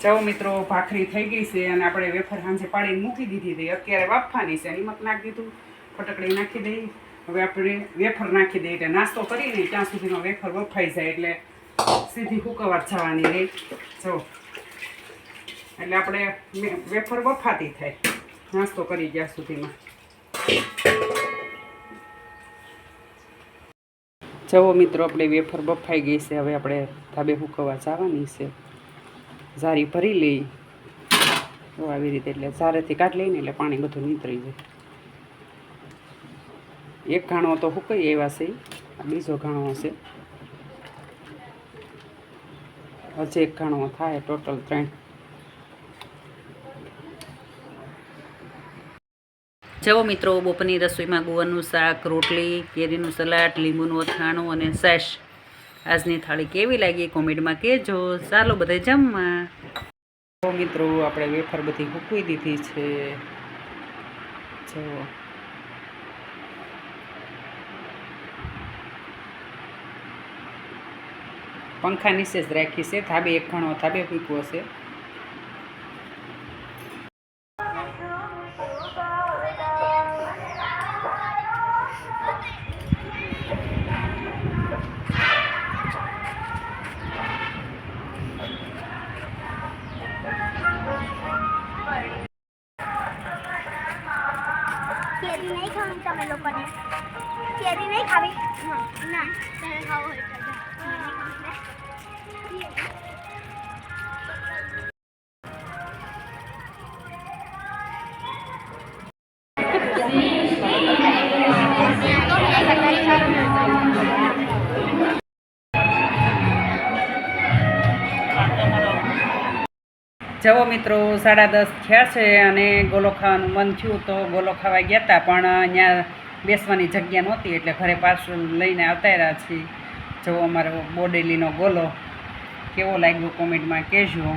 ચવો મિત્રો, ભાખરી થઈ ગઈ છે અને આપણે વેફર સાંજે પાડીને મૂકી દીધી હતી અત્યારે બાફવાની છે. નિમક નાખી દીધું, ફટકડી નાખી દઈ. હવે આપણે વેફર નાખી દઈએ એટલે નાસ્તો કરીને ત્યાં સુધીનો વેફર બફાઈ જાય એટલે સીધી કુકવાર જવાની રહી. જો. એટલે આપણે વેફર બફાતી થાય. નાસ્તો કરી ગયા સુધીમાં. જવો મિત્રો, આપણે વેફર બફાઈ ગઈ છે. હવે આપણે ધાબે હુકવા જવાની છે. ઝારી ભરી લઈ. તો આવી રીતે એટલે ઝારેથી કાઢ લઈને એટલે પાણી બધું નીતરી જાય. એક ઘાણો તો હુકાઈ આવ્યા છે? આ બીજો ઘાણો હશે હજી એક ઘાણો થાય ટોટલ ત્રણ. જવો મિત્રો, બપોરની રસોઈમાં ગુવારનું શાક, રોટલી, કેરીનું સલાડ, લીંબુનું અથાણું અને સેશ. આજની થાળી કેવી લાગી કોમેન્ટમાં કહેજો. ચાલો બધા જમવા. મિત્રો, આપણે વેફર બધી મૂકવી દીધી છે. જો. પંખા નીચે જ રાખી છે. થાબે એક ઘણો થાબે ફૂંકવો છે. કેરી નહીં ખાવી તમે લોકોને. કેરી નહીં ખાવી? ના તારે ખાવું હોય જવો મિત્રો, સાડા દસ થયા છે અને ગોલો ખાવાનું મન થયું તો ગોલો ખાવા ગયા હતા પણ અહીંયા બેસવાની જગ્યા નહોતી, એટલે ઘરે પાર્સલ લઈને આવતા રહ્યા છીએ. જવો અમારો બોડેલીનો ગોલો. કેવો લાગ્યો કોમેન્ટમાં કહેજો.